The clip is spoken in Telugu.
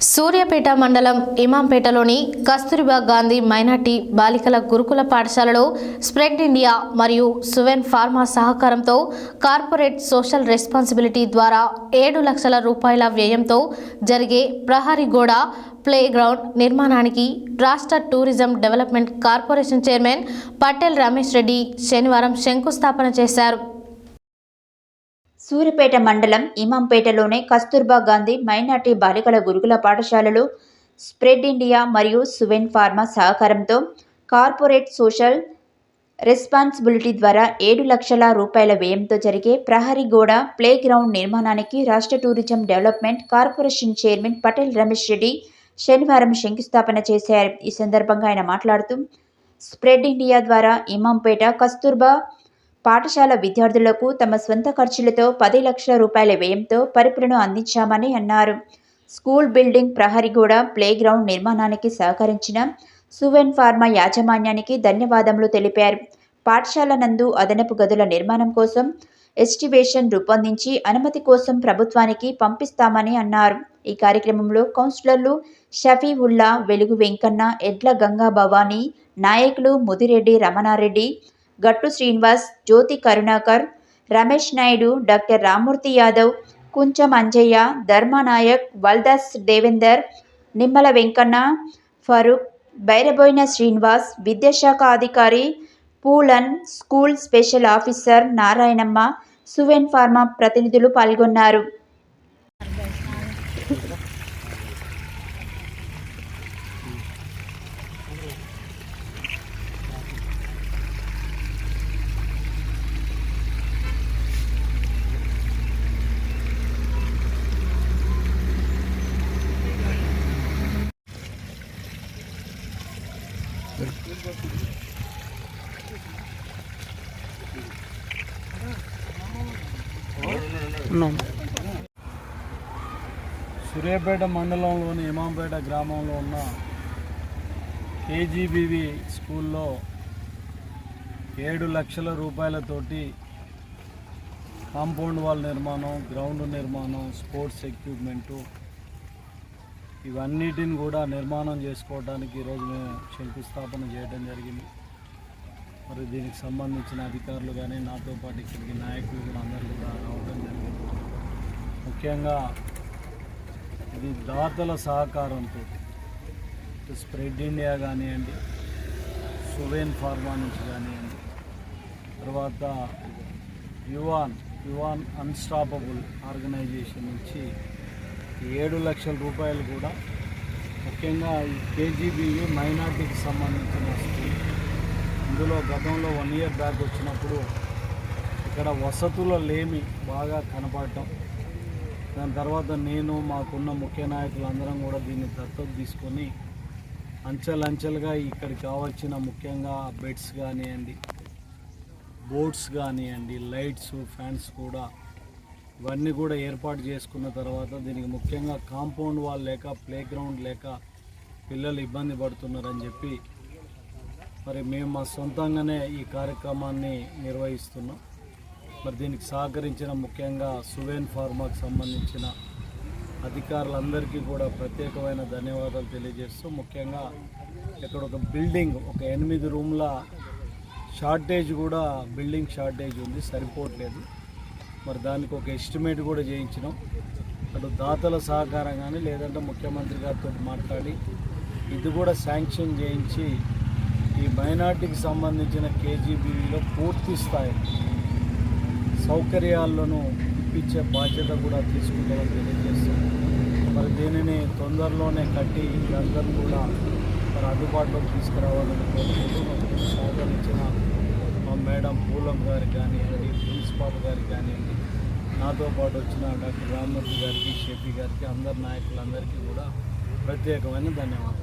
సూర్యాపేట మండలం ఇమాంపేటలోని కస్తూరిబా గాంధీ మైనార్టీ బాలికల గురుకుల పాఠశాలలో స్ప్రెడ్ ఇండియా మరియు సువెన్ ఫార్మా సహకారంతో కార్పొరేట్ సోషల్ రెస్పాన్సిబిలిటీ ద్వారా ఏడు లక్షల రూపాయల వ్యయంతో జరిగే ప్రహరీ గోడ ప్లే గ్రౌండ్ నిర్మాణానికి రాష్ట్ర tourism development corporation chairman Patel Ramesh Reddy శనివారం శంకుస్థాపన చేశారు. సూర్యపేట మండలం ఇమాంపేటలోని కస్తూర్బా గాంధీ మైనార్టీ బాలికల గురుకుల పాఠశాలలో స్ప్రెడ్ ఇండియా మరియు సువెన్ ఫార్మా సహకారంతో కార్పొరేట్ సోషల్ రెస్పాన్సిబిలిటీ ద్వారా ఏడు లక్షల రూపాయల వ్యయంతో జరిగే ప్రహరీ గోడ ప్లే గ్రౌండ్ నిర్మాణానికి రాష్ట్ర tourism development corporation chairman Patel Ramesh Reddy శనివారం శంకుస్థాపన చేశారు. ఈ సందర్భంగా ఆయన మాట్లాడుతూ స్ప్రెడ్ ఇండియా ద్వారా ఇమాంపేట కస్తూర్బా పాఠశాల విద్యార్థులకు తమ స్వంత ఖర్చులతో పది లక్షల రూపాయల వ్యయంతో పరుపులను అందించామని అన్నారు. స్కూల్ బిల్డింగ్ ప్రహరీ గోడ ప్లే గ్రౌండ్ నిర్మాణానికి సహకరించిన సువెన్ ఫార్మా యాజమాన్యానికి ధన్యవాదములు తెలిపారు. పాఠశాల నందు అదనపు గదుల నిర్మాణం కోసం ఎస్టివేషన్ రూపొందించి అనుమతి కోసం ప్రభుత్వానికి పంపిస్తామని అన్నారు. ఈ కార్యక్రమంలో కౌన్సిలర్లు షఫీ ఉల్లా వెలుగు వెంకన్న ఎడ్ల గంగా భవానీ నాయకులు ముదిరెడ్డి రమణారెడ్డి గట్టు శ్రీనివాస్ జ్యోతి కరుణాకర్ రమేష్ నాయుడు డాక్టర్ రామూర్తి యాదవ్ కుంచం అంజయ్య ధర్మానాయక్ వల్దాస్ దేవేందర్ నిమ్మల వెంకన్న ఫరూక్ బైరబోయిన శ్రీనివాస్ విద్యాశాఖ అధికారి Pulan school special officer Narayanamma Suven pharma ప్రతినిధులు పాల్గొన్నారు. సూర్యాపేట మండలంలోని ఇమాంపేట గ్రామంలో ఉన్న కేజీబీవి స్కూల్లో ఏడు లక్షల రూపాయలతోటి కాంపౌండ్ వాల్ నిర్మాణం గ్రౌండ్ నిర్మాణం స్పోర్ట్స్ ఎక్విప్మెంటు ఇవన్నిటిని కూడా నిర్మాణం చేసుకోవడానికి ఈరోజు మేము శంకుస్థాపన చేయడం జరిగింది. మరి దీనికి సంబంధించిన అధికారులు కానీ నాతో పాటు ఇక్కడికి నాయకులు కూడా అందరూ కూడా రావడం జరిగింది. ముఖ్యంగా ఇది దాతల సహకారంతో స్ప్రెడ్ ఇండియా కానివ్వండి సువేన్ ఫార్మా నుంచి కానివ్వండి తర్వాత యువాన్ యువాన్ అన్స్టాపబుల్ ఆర్గనైజేషన్ నుంచి ఏడు లక్షల రూపాయలు కూడా ముఖ్యంగా ఈ కేజీబీవి మైనార్టీకి సంబంధించిన స్కీమ్ ఇందులో గతంలో వన్ ఇయర్ బ్యాక్ వచ్చినప్పుడు ఇక్కడ వసతుల లేమి బాగా కనపడటం. దాని తర్వాత నేను మాకున్న ముఖ్య నాయకులు అందరం కూడా దీన్ని దత్తత తీసుకొని అంచెలంచెలుగా ఇక్కడికి కావాల్సిన ముఖ్యంగా బెడ్స్ కానివ్వండి బోర్డ్స్ కానివ్వండి లైట్స్ ఫ్యాన్స్ కూడా ఇవన్నీ కూడా ఏర్పాటు చేసుకున్న తర్వాత దీనికి ముఖ్యంగా కాంపౌండ్ వాల్ లేక ప్లే గ్రౌండ్ లేక పిల్లలు ఇబ్బంది పడుతున్నారని చెప్పి మరి మేము మా సొంతంగానే ఈ కార్యక్రమాన్ని నిర్వహిస్తున్నాం. మరి దీనికి సహకరించిన ముఖ్యంగా సువేన్ ఫార్మాకు సంబంధించిన అధికారులందరికీ కూడా ప్రత్యేకమైన ధన్యవాదాలు తెలియజేస్తూ ముఖ్యంగా ఇక్కడ ఒక బిల్డింగ్ ఒక ఎనిమిది రూమ్ల షార్టేజ్ కూడా బిల్డింగ్ షార్టేజ్ ఉంది సరిపోవట్లేదు. మరి దానికి ఒక ఎస్టిమేట్ కూడా చేయించినాం. అటు దాతల సహకారం కానీ లేదంటే ముఖ్యమంత్రి గారితో మాట్లాడి ఇది కూడా శాంక్షన్ చేయించి ఈ మైనార్టీకి సంబంధించిన కేజీబీవీలో పూర్తి స్థాయి సౌకర్యాలను ఇప్పించే బాధ్యత కూడా తీసుకుంటామని తెలియజేస్తాం మరి దీనిని తొందరలోనే కట్టి వీళ్ళందరూ కూడా మరి అందుబాటులోకి తీసుకురావాలని కోరుకుంటూ సహకరించిన మా మేడం పూలం గారికి కానివ్వండి ప్రిన్సిపాల్ గారికి కానివ్వండి నాతో పాటు వచ్చిన డాక్టర్ రామ్మూర్తి గారికి షెఫీ గారికి అందరి నాయకులందరికీ కూడా ప్రత్యేకమైన ధన్యవాదాలు.